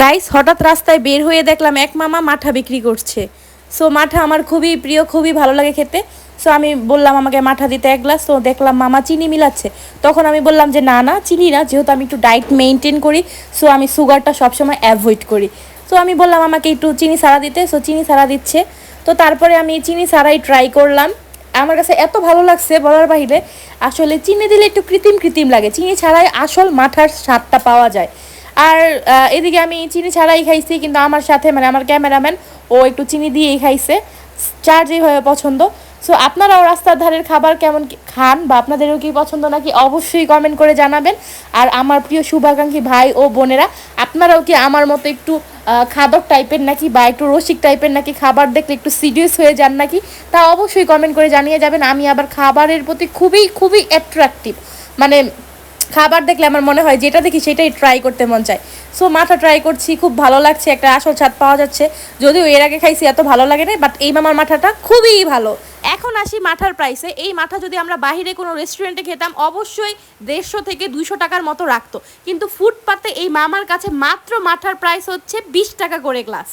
Guys হঠাৎ রাস্তায় বের হয়ে দেখলাম এক মামা মাঠা বিক্রি করছে। সো মাঠা আমার খুবই প্রিয়, খুবই ভালো লাগে খেতে। সো আমি বললাম আমাকে মাঠা দিতে এক গ্লাস তো দেখলাম মামা চিনি মিলাচ্ছে। তখন আমি বললাম যে, না না, চিনি না। যেহেতু আমি একটু ডায়েট মেনটেন করি সো আমি সুগারটা সবসময় অ্যাভয়েড করি। সো আমি বললাম আমাকে একটু চিনি সারা দিতে। সো চিনি সারা দিচ্ছে। তো তারপরে আমি চিনি সারাই ট্রাই করলাম। আমার কাছে এত ভালো লাগছে বলার বাইরে আসলে চিনি দিলে একটু কৃত্রিম কৃত্রিম লাগে। চিনি ছাড়াই আসল মাঠার স্বাদটা পাওয়া যায়। আর এদিকে আমি চিনি ছাড়াই খাইছি, কিন্তু আমার সাথে মানে আমার ক্যামেরাম্যান, ও একটু চিনি দিয়েই খাইছে চার যেভাবে পছন্দ। সো আপনারাও রাস্তার ধারের খাবার কেমন খান, বা আপনাদেরও কি পছন্দ নাকি অবশ্যই কমেন্ট করে জানাবেন। আর আমার প্রিয় শুভাকাঙ্ক্ষী ভাই ও বোনেরা, আপনারাও কি আমার মতো একটু খাদক টাইপের নাকি, বা একটু রসিক টাইপের নাকি খাবার দেখলে একটু সিরিয়াস হয়ে যান নাকি, তা অবশ্যই কমেন্ট করে জানিয়ে যাবেন। আমি আবার খাবারের প্রতি খুবই খুবই অ্যাট্রাকটিভ মানে খাবার দেখলে আমার মনে হয় যেটা দেখি সেটাই ট্রাই করতে মন চায়। সো মাথা ট্রাই করছি, খুব ভালো লাগছে, একটা আসল স্বাদ পাওয়া যাচ্ছে। যদিও এর আগে খাইছি, এত ভালো লাগে না বাট এই মামার মাথাটা খুবই ভালো। এখন আসি মাথার প্রাইসে এই মাথা যদি আমরা বাইরে কোনো রেস্টুরেন্টে খেতাম, অবশ্যই দেড়শো থেকে দুইশো টাকার মতো রাখতো। কিন্তু ফুটপাতে এই মামার কাছে মাত্র মাথার প্রাইস হচ্ছে বিশ টাকা করে গ্লাস